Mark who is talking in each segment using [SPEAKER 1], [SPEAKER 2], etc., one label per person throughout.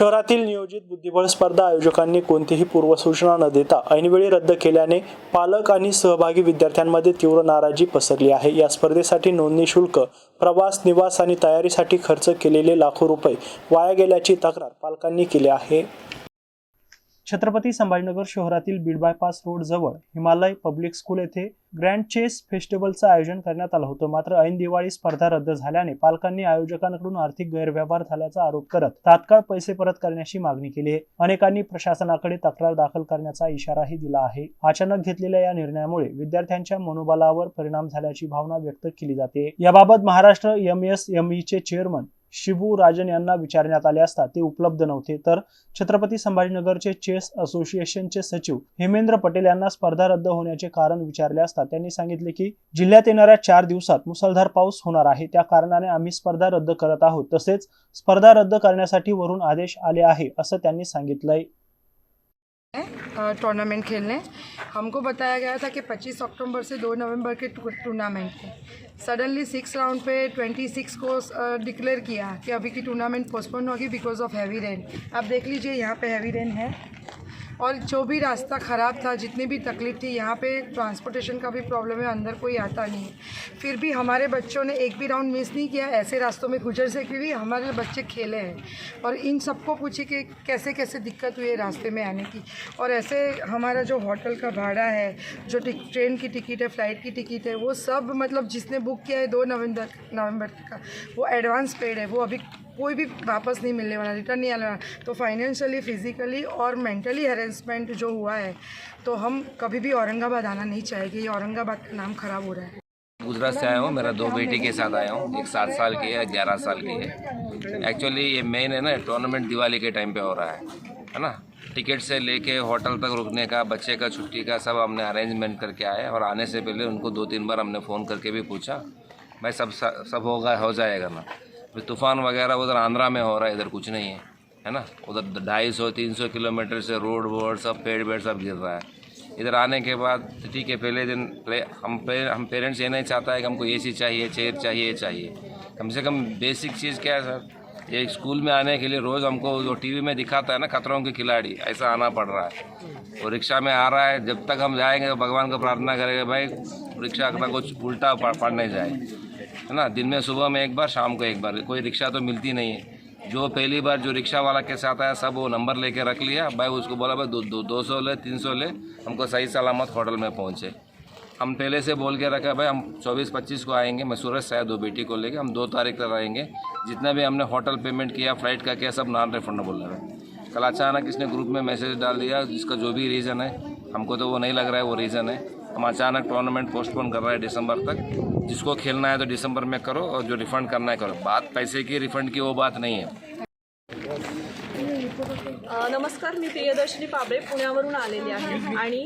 [SPEAKER 1] शहरातील नियोजित बुद्धिबळ स्पर्धा आयोजकांनी कोणतीही पूर्वसूचना न देता ऐनवेळी रद्द केल्याने पालक आणि सहभागी विद्यार्थ्यांमध्ये तीव्र नाराजी पसरली आहे. या स्पर्धेसाठी नोंदणी शुल्क प्रवास निवास आणि तयारीसाठी खर्च केलेले लाखो रुपये वाया गेल्याची तक्रार पालकांनी केली आहे. छत्रपती संभाजीनगर शहरातील बीड बायपास रोड जवळ हिमालय पब्लिक स्कूल येथे ग्रँड चेस फेस्टिवलचं आयोजन करण्यात आलं होतं. मात्र ऐन दिवाळी स्पर्धा रद्द झाल्याने पालकांनी आयोजकांकडून आर्थिक गैरव्यवहार झाल्याचा आरोप करत तात्काळ पैसे परत करण्याची मागणी केली आहे. अनेकांनी प्रशासनाकडे तक्रार दाखल करण्याचा इशाराही दिला आहे. अचानक घेतलेल्या या निर्णयामुळे विद्यार्थ्यांच्या मनोबलावर परिणाम झाल्याची भावना व्यक्त केली जाते. याबाबत महाराष्ट्र एम एस एम चे चेअरमन शिबू राजन यांना विचारण्यात आले असता ते उपलब्ध नव्हते. तर छत्रपती संभाजीनगरचे चेस असोसिएशनचे सचिव हेमेंद्र पटेल यांना स्पर्धा रद्द होण्याचे कारण विचारले असता त्यांनी सांगितले की जिल्ह्यात येणाऱ्या चार दिवसात मुसळधार पाऊस होणार आहे. त्या कारणाने आम्ही स्पर्धा रद्द करत आहोत. तसेच स्पर्धा रद्द करण्यासाठी वरून आदेश आले आहे असं त्यांनी सांगितलंय.
[SPEAKER 2] टूर्नामेंट खेलने। हमको बताया गया था कि 25 अक्टूबर से 2 नवंबर के टूर्नामेंट थे। सडनली सिक्स राउंड पे 26 को डिक्लेयर किया कि अभी की टूर्नामेंट पोस्टपोन होगी बिकॉज़ ऑफ़ हैवी रेन आप देख लीजिए, यहाँ पे हैवी रेन है। और जो भी रास्ता ख़राब था, जितनी भी तकलीफ़ थी, यहाँ पे ट्रांसपोर्टेशन का भी प्रॉब्लम है, अंदर कोई आता नहीं है। फिर भी हमारे बच्चों ने एक भी राउंड मिस नहीं किया, ऐसे रास्तों में गुजर से कि भी हमारे बच्चे खेले हैं। और इन सबको पूछे कि कैसे कैसे दिक्कत हुई है रास्ते में आने की। और ऐसे हमारा जो होटल का भाड़ा है, जो ट्रेन की टिकट है फ़्लाइट की टिकट है, वो सब मतलब जिसने बुक किया है दो नवंबर नवंबर का, वो एडवांस पेड है, वो अभी कोई भी वापस नहीं मिलने वाला रिटर्न नहीं आने वाला। तो फाइनेंशियली फिजिकली और मेंटली हेरेसमेंट जो हुआ है तो हम कभी भी औरंगाबाद आना नहीं चाहेंगे। ये औरंगाबाद का नाम खराब हो रहा है।
[SPEAKER 3] गुजरात से आया हूँ, मेरा दो बेटी के साथ आया हूँ। एक सात साल की है, ग्यारह साल की है। एक्चुअली ये मेन है ना टूर्नामेंट दिवाली के टाइम पे हो रहा है है ना? टिकट से लेके होटल तक रुकने का, बच्चे का छुट्टी का, सब हमने अरेंजमेंट करके आए और आने से पहले उनको दो तीन बार हमने फ़ोन करके भी पूछा, भाई, सब सब होगा, हो जाएगा ना? फिर तूफ़ान वगैरह उधर आंध्रा में हो रहा है, इधर कुछ नहीं है है ना? उधर ढाई सौ, तीन सौ किलोमीटर से रोड वोड सब, पेड़ वेड़ सब गिर रहा है। इधर आने के बाद, ठीक है, पहले दिन प्ले हम हम पेरेंट्स ये नहीं चाहता है कि हमको एसी चाहिए चेयर चाहिए चाहिए। कम से कम बेसिक चीज़ क्या है सर ये स्कूल में आने के लिए रोज़ हमको जो टीवी में दिखाता है ना, खतरों के खिलाड़ी, ऐसा आना पड़ रहा है। और रिक्शा में आ रहा है, जब तक हम जाएँगे तो भगवान को प्रार्थना करेंगे, भाई, रिक्शा का कुछ उल्टा पड़ नहीं जाए। है ना? दिन में सुबह में एक बार, शाम को एक बार। कोई रिक्शा तो मिलती नहीं है। जो पहली बार जो रिक्शा वाला के साथ आया, सब वो नंबर लेके रख लिया। भाई उसको बोला, भाई दो दो दो सौ ले, तीन सौ ले, हमको सही सलामत होटल में पहुँचे। हम पहले से बोल के रखा, भाई हम चौबीस, पच्चीस को आएँगे, मैं सूरज शायद दो बेटी को लेके, हम दो तारीख तक आएँगे। जितना भी हमने होटल पेमेंट किया, फ़्लाइट का किया, सब नॉन रिफंडेबल है कल अचानक इसने ग्रुप में मैसेज डाल दिया, जिसका जो भी रीज़न है, हमको तो वो नहीं लग रहा है, वो रीज़न है। हम अचानक टूर्नामेंट पोस्टपोन कर रहे हैं दिसंबर तक। जिसको खेलना है तो दिसंबर में करो और जो रिफंड करना है करो। बात पैसे की रिफंड की वो बात नहीं है।
[SPEAKER 4] नमस्कार मी प्रियदर्शनी पाबळे पुण्यावरून आलेली आहे. आणि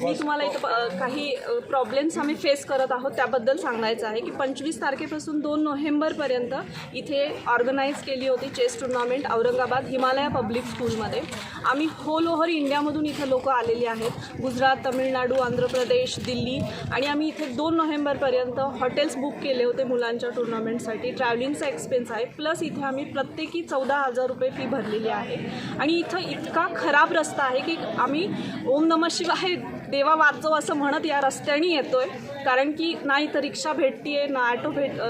[SPEAKER 4] मी तुम्हाला इथं काही प्रॉब्लेम्स आम्ही फेस करत आहोत त्याबद्दल सांगायचं आहे की पंचवीस तारखेपासून दोन नोव्हेंबरपर्यंत इथे ऑर्गनाईज केली होती chess tournament Aurangabad Himalaya public स्कूलमध्ये आम्ही होल ओव्हर इंडियामधून इथं लोक आलेली आहेत. गुजरात तमिळनाडू आंध्र प्रदेश दिल्ली. आणि आम्ही इथे दोन नोव्हेंबरपर्यंत हॉटेल्स बुक केले होते मुलांच्या टुर्नामेंटसाठी ट्रॅव्हलिंगचा एक्सपेन्स आहे. प्लस इथे आम्ही प्रत्येकी चौदा हजार रुपये फी भरलेली आहे आणि इथं इतका खराब रस्ता आहे की आम्ही ओम नम शिवाय देवा वाचव असं म्हणत या रस्त्याने येतोय. कारण की ना इथं रिक्षा भेटते ना ॲटो भेट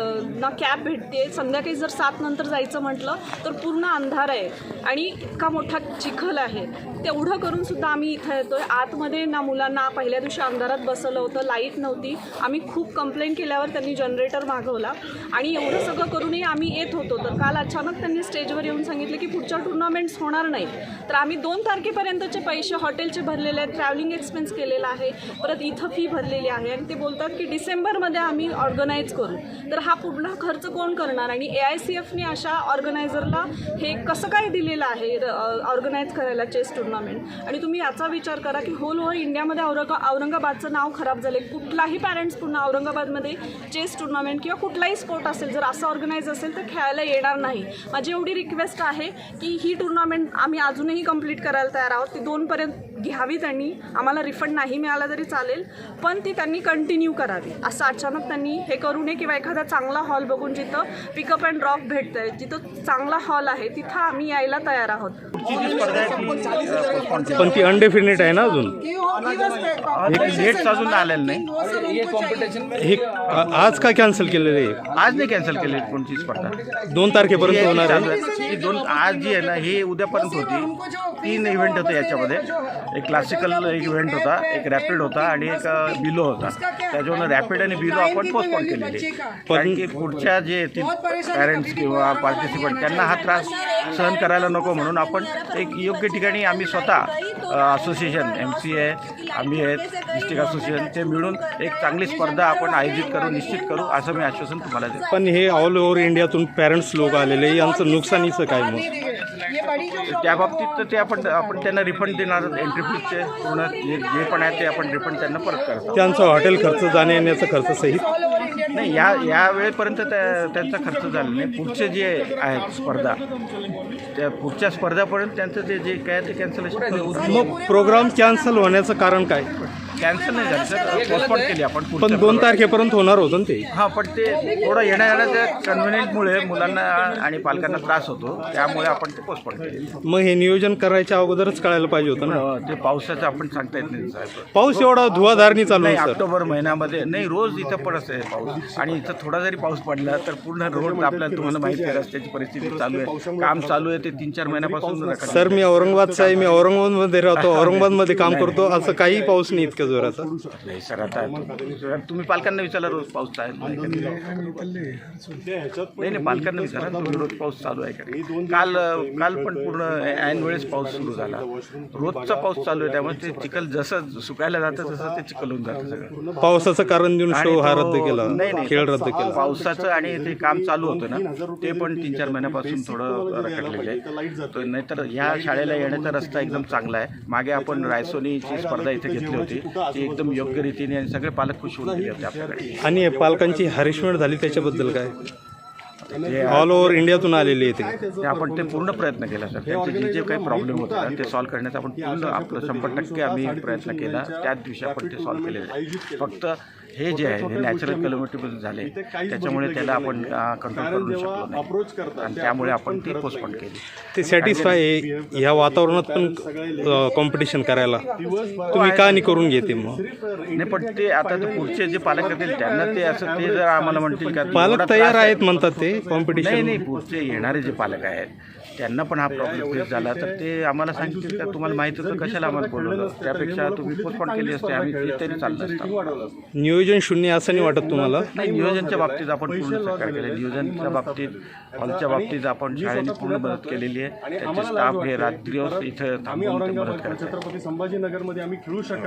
[SPEAKER 4] ना कॅब भेटते संध्याकाळी जर सात नंतर जायचं म्हटलं तर पूर्ण अंधार आहे आणि इतका मोठा चिखल आहे. तेवढं करून सुद्धा आम्ही इथं येतो आहे आतमध्ये ना मुलांना पहिल्या दिवशी अंधारात बसवलं होतं लाइट नव्हती. आम्ही खूप कंप्लेंट केल्यावर त्यांनी जनरेटर मागवला. आणि एवढं सगळं करूनही आम्ही येत होतो. तर काल अचानक त्यांनी स्टेजवर येऊन सांगितलं की पुढच्या टुर्नामेंट्स होणार नाही. तर आम्ही दोन तारखेपर्यंतचे पैसे हॉटेलचे भरलेले आहेत. ट्रॅव्हलिंग एक्सपेन्स केलेला आहे. परत इथं फी भरलेली आहे. आणि ते बोलतात की डिसेंबरमध्ये आम्ही ऑर्गनाईज करू. तर हा पुढला खर्च कोण करणार? आणि ए आय सी एफने अशा ऑर्गनायझरला हे कसं काय दिलेलं आहे ऑर्गनाईज करायला चेस टुर्नामेंट? आणि तुम्ही याचा विचार करा की होल ओव्हर इंडियामध्ये औरंगा औरंगाबादचं नाव खराब झालं कुठलाही पॅरेंट्स पुन्हा औरंगाबादमध्ये चेस टुर्नामेंट किंवा कुठलाही स्पोर्ट असेल जर असं ऑर्गनाईज असेल तर खेळायला येणार नाही. माझी एवढी रिक्वेस्ट आहे की ही टुर्नामेंट आम्ही अजूनही कंप्लीट करायला तयार आहोत. ती दोनपर्यंत घ्यावी त्यांनी आम्हाला रिफंड नाही मिळाला तरी चालेल पण ती त्यांनी कंटिन्यू करावी. असं अचानक त्यांनी हे करू नये किंवा एखादा चांगला हॉल बघून जिथं पिकअप अँड ड्रॉप भेटतं आहे जिथं चांगला हॉल आहे तिथं आम्ही यायला तयार आहोत.
[SPEAKER 5] पण ती अनडेफिनेट आहे ना अजून?
[SPEAKER 6] एक डेट्स अजून आलेलं नाही.
[SPEAKER 5] हे आज का कॅन्सल केलेलं आहे?
[SPEAKER 6] आज नाही कॅन्सल केली कोणची स्पर्धा.
[SPEAKER 5] दोन तारखेपर्यंत होणार आहे.
[SPEAKER 6] दोन आज जी आहे ना ही उद्यापर्यंत होती. तीन इव्हेंट होते याच्यामध्ये. एक क्लासिकल एक इव्हेंट होता एक रॅपिड होता आणि एक बिलो होता. त्याच्यावर रॅपिड आणि बिलो आपण पोस्टपोन केलेली कारण की पुढच्या जे येतील पॅरेंट्स किंवा पार्टिसिपंट त्यांना हा त्रास सहन करायला नको म्हणून आपण एक योग्य ठिकाणी आम्ही स्वतः असोसिएशन एम सी ए आम्ही आहेत डिस्ट्रिक्ट असोसिएशन ते मिळून एक चांगली स्पर्धा आपण आयोजित करू निश्चित करू असं मी आश्वासन तुम्हाला देतो.
[SPEAKER 5] पण हे ऑल ओव्हर इंडियातून पॅरेंट्स लोक आलेले यांचं नुकसानीचं काय मग?
[SPEAKER 6] त्या बाबतीत तर ते आपण आपण त्यांना रिफंड देणार एंट्री फीजचे पूर्ण जे जे पण आहे ते आपण रिफंड त्यांना परत करतो
[SPEAKER 5] त्यांचा हॉटेल खर्च जाण्या येण्याचा खर्च सहित
[SPEAKER 6] नाही या या वेळेपर्यंत त्या त्यांचा खर्च झाला नाही. पुढचे जे आहेत स्पर्धा त्या पुढच्या स्पर्धापर्यंत त्यांचं ते जे काय ते कॅन्सलेशन
[SPEAKER 5] मग प्रोग्राम कॅन्सल होण्याचं कारण काय?
[SPEAKER 6] कॅन्सल नाही झालं सर. पोस्टपोन केली आपण
[SPEAKER 5] पण दोन तारखेपर्यंत होणार होतं ना ते?
[SPEAKER 6] हां पण ते थोडं येण्या येण्याच्या कन्व्हिनियंटमुळे मुलांना आणि पालकांना त्रास होतो. त्यामुळे आपण ते पोस्टपोन केले.
[SPEAKER 5] मग हे नियोजन करायच्या अगोदरच कळायला पाहिजे होतं ना?
[SPEAKER 6] पण ते पावसाचं आपण सांगता येत नाही साहेब.
[SPEAKER 5] पाऊस एवढा धुवाधारणी चालू
[SPEAKER 6] नाही
[SPEAKER 5] आहे सर.
[SPEAKER 6] ऑक्टोबर महिन्यामध्ये नाही रोज इथं पडत आहे पाऊस. आणि इथं थोडा जरी पाऊस पडला तर पूर्ण रोड आपल्याला तुम्हाला माहिती आहे रस्त्याची परिस्थिती चालू आहे. काम चालू आहे ते तीन चार महिन्यापासून रखडलं.
[SPEAKER 5] सर मी औरंगाबादचा आहे मी औरंगाबादमध्ये राहतो औरंगाबादमध्ये काम करतो असं काही पाऊस नाही इतक्या जोराचा
[SPEAKER 6] नाही सर आता तुम्ही पालकांना विचारा रोज पाऊस चालू आहे का नाही? नाही नाही पालकांना विचारा तुम्ही रोज पाऊस चालू आहे का नाही? काल काल पण पूर्ण ऐन वेळेस पाऊस सुरू झाला. रोजचा पाऊस चालू आहे त्यामुळे ते चिखल जसं सुकायला जातं तसं ते चिखल होऊन जातं सगळं.
[SPEAKER 5] पावसाचं कारण देऊन शो हा रद्द केला
[SPEAKER 6] नाही, नाही.
[SPEAKER 5] खेळ रद्द केला.
[SPEAKER 6] पावसाचं आणि ते काम चालू होतं ना ते पण तीन चार महिन्यापासून थोडं रखडलेलं आहे. नाहीतर ह्या शाळेला येण्याचा रस्ता एकदम चांगला आहे. मागे आपण रायसोनीची स्पर्धा इथे घेतली होती. ती एकदम योग्य रीतीने आणि सगळे पालक खुश होऊन गेले होते आपल्याकडे.
[SPEAKER 5] आणि पालकांची हॅरेसमेंट झाली त्याच्याबद्दल काय?
[SPEAKER 6] जे
[SPEAKER 5] ऑल ओव्हर इंडियातून आलेली आहे ते.
[SPEAKER 6] ते आपण ते पूर्ण प्रयत्न केला सर त्यांचे जे जे काही प्रॉब्लेम होते ना ते सॉल्व्ह करण्याचा आपण पूर्ण आपलं शंभर टक्के आम्ही प्रयत्न केला. त्याच दिवशी आपण ते सॉल्व्ह केलेलं आहे. फक्त हे जे आहे हे नॅचरल कॅलमिटीमध्ये झाले त्याच्यामुळे त्याला आपण कंट्रोल करू शकलो नाही. आणि त्यामुळे आपण ती पोस्टपोन केली.
[SPEAKER 5] ते सॅटिस्फाय ह्या वातावरणात पण कॉम्पिटिशन करायला. तुम्ही का नाही करून घेते मग?
[SPEAKER 6] नाही पण ते आता ते पुढचे जे पालक येतील त्यांना ते असं ते जर आम्हाला म्हणतील का
[SPEAKER 5] पालक तयार
[SPEAKER 6] आहे.
[SPEAKER 5] आहेत म्हणतात ते
[SPEAKER 6] नाही
[SPEAKER 5] कॉम्पिटिशन
[SPEAKER 6] नाही पुढचे येणारे जे पालक आहेत त्यांना पण हा प्रॉब्लेम फेस झाला. तर ते आम्हाला सांगितलं का तुम्हाला माहीत होतं कशाला आम्हाला बोलवलं? त्यापेक्षा तुम्ही पोस्टपोन केली असते आम्ही ते तरी चाललं असतं.
[SPEAKER 5] नियोजन शून्य असं नाही वाटत तुम्हाला?
[SPEAKER 6] नाही नियोजनच्या बाबतीत आपण पूर्ण सहकार्य केलं नियोजनच्या बाबतीत हॉलच्या बाबतीत आपण शाळेने पूर्ण मदत केलेली आहे. त्यांचे स्टाफ हे रात्री इथं थांबून मदत करतात
[SPEAKER 7] छत्रपती संभाजीनगरमध्ये आम्ही खेळू शकत